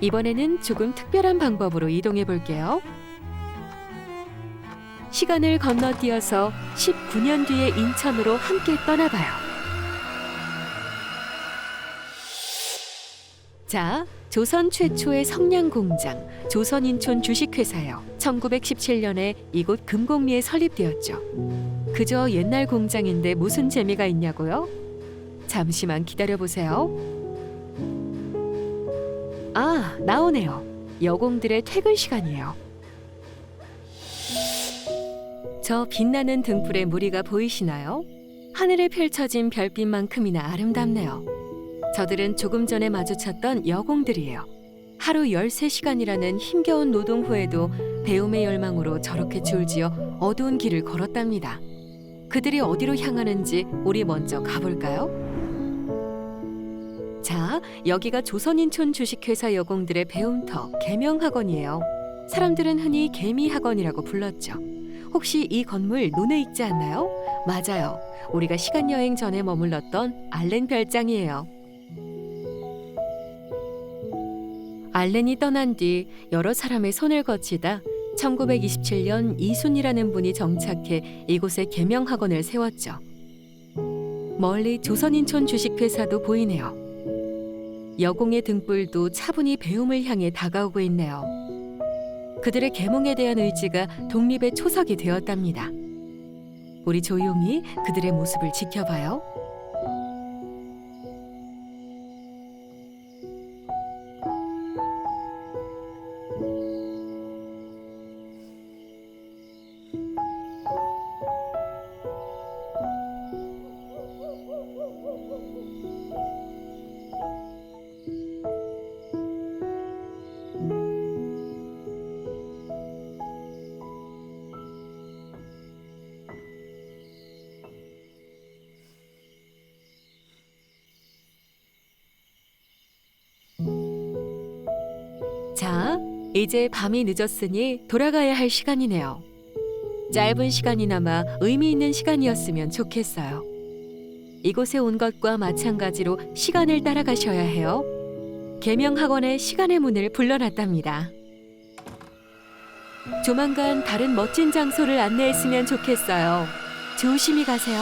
이번에는 조금 특별한 방법으로 이동해 볼게요. 시간을 건너뛰어서 19년 뒤의 인천으로 함께 떠나봐요. 자, 조선 최초의 성냥 공장 조선인촌 주식회사요. 1917년에 이곳 금곡리에 설립되었죠. 그저 옛날 공장인데 무슨 재미가 있냐고요? 잠시만 기다려 보세요. 아, 나오네요. 여공들의 퇴근 시간이에요. 저 빛나는 등불의 무리가 보이시나요? 하늘에 펼쳐진 별빛만큼이나 아름답네요. 저들은 조금 전에 마주쳤던 여공들이에요. 하루 13시간이라는 힘겨운 노동 후에도 배움의 열망으로 저렇게 줄지어 어두운 길을 걸었답니다. 그들이 어디로 향하는지 우리 먼저 가볼까요? 자, 여기가 조선인촌 주식회사 여공들의 배움터 개명학원이에요. 사람들은 흔히 개미학원이라고 불렀죠. 혹시 이 건물 눈에 익지 않나요? 맞아요. 우리가 시간 여행 전에 머물렀던 알렌 별장이에요. 알렌이 떠난 뒤 여러 사람의 손을 거치다 1927년 이순이라는 분이 정착해 이곳에 개명학원을 세웠죠. 멀리 조선인촌 주식회사도 보이네요. 여공의 등불도 차분히 배움을 향해 다가오고 있네요. 그들의 계몽에 대한 의지가 독립의 초석이 되었답니다. 우리 조용히 그들의 모습을 지켜봐요. 자, 이제 밤이 늦었으니 돌아가야 할 시간이네요. 짧은 시간이나마 의미 있는 시간이었으면 좋겠어요. 이곳에 온 것과 마찬가지로 시간을 따라가셔야 해요. 계명학원의 시간의 문을 불러놨답니다. 조만간 다른 멋진 장소를 안내했으면 좋겠어요. 조심히 가세요.